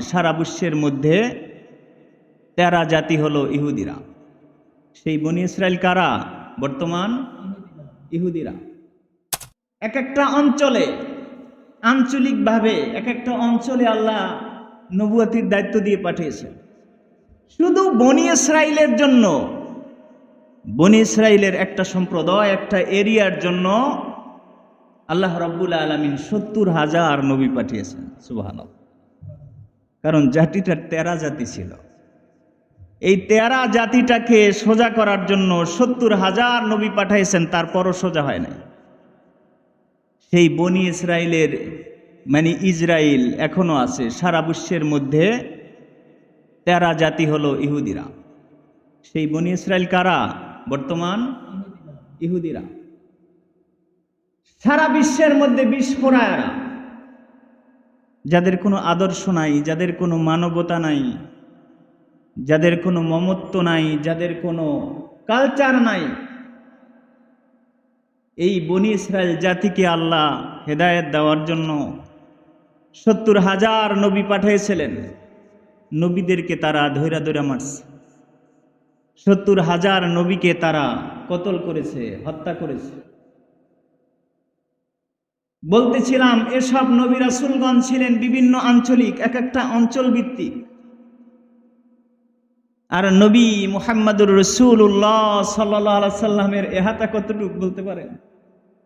সারা বিশ্বের মধ্যে তেরা জাতি হলো ইহুদিরা। সেই বনি ইসরায়েল কারা? বর্তমান ইহুদিরা। এক একটা অঞ্চলে, আঞ্চলিকভাবে এক একটা অঞ্চলে আল্লাহ নবুয়াতির দায়িত্ব দিয়ে পাঠিয়েছেন শুধু বনি ইসরায়েলের জন্য, বনি ইসরায়েলের একটা সম্প্রদায়, একটা এরিয়ার জন্য আল্লাহ রব্বুল আলমিন সত্তর হাজার নবী পাঠিয়েছেন সুবাহান কারণ জাতিটা তেরা জাতি ছিল। এই তেরা জাতিটাকে সোজা করার জন্য সত্তর হাজার নবী পাঠাইছেন, তারপরও সোজা হয় নাই। সেই বনি ইসরায়েলের মানে ইসরায়েল এখনও আছে, সারা বিশ্বের মধ্যে তেরা জাতি হলো ইহুদিরা। সেই বনি ইসরায়েল কারা? বর্তমান ইহুদিরা। সারা বিশ্বের মধ্যে বিস্ফোরায়রা যাদের কোনো আদর্শ নাই, যাদের কোনো মানবতা নাই, যাদের কোনো মমত্ব নাই, যাদের কোনো কালচার নাই, এই বনি ইসরায়েল জাতিকে আল্লাহ হেদায়ত দেওয়ার জন্য সত্তর হাজার নবী পাঠিয়েছিলেন। নবীদেরকে তারা ধৈরা ধৈরা মারছে। সত্তর হাজার নবীকে তারা কতল করেছে, হত্যা করেছে। বলতেছিলাম, এসব নবী রাসুলগণ ছিলেন বিভিন্ন আঞ্চলিক, এক একটা অঞ্চল ভিত্তিক। আর নবী মুহাম্মদুর রসুল্লাহ সাল্লাহ সাল্লামের এহাতা কতটুকু বলতে পারেন?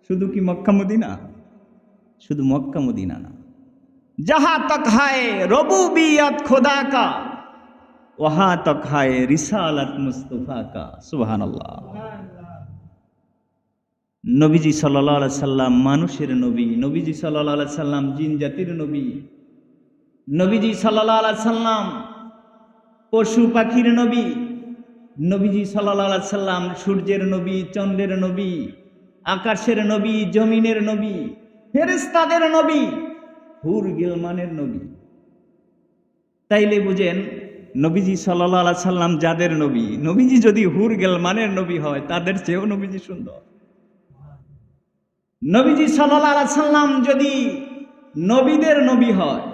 শুধু কি মক্কা মদিনা? শুধু মক্কা মদিনা না। যাহা তক হায় রবু বিয়াত খোদা কা ওহা তক হায় রিসালাত মুস্তফা কা সুবহান নবীজি সাল্লাহ সাল্লাম মানুষের নবী, নবীজি সাল্লাহ সাল্লাম জিন জাতির নবী। নবীজি সাল্লাহ সাল্লাম পশু পাখির নবী। নবীজি সাল্লাহ সাল্লাম সূর্যের নবী, চন্দ্রের নবী, আকাশের নবী, জমিনের নবী ফেরেস্তাদের নবী, হুর গিলমানের নবী। তাইলে বুঝেন, নবীজি সাল্লাহ সাল্লাম যাদের নবী? নবীজি যদি হুর গেলমানের নবী হয়, তাদের চেয়েও নবীজি সুন্দর। নবীজি সাল্লাহ সাল্লাম যদি নবীদের নবী হয়,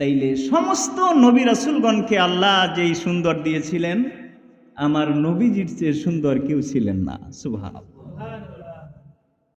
তাইলে সমস্ত নবী রাসুলগণকে আল্লাহ যেই সুন্দর দিয়েছিলেন, আমার নবীজির চেয়ে সুন্দর কেউ ছিলেন না সুভান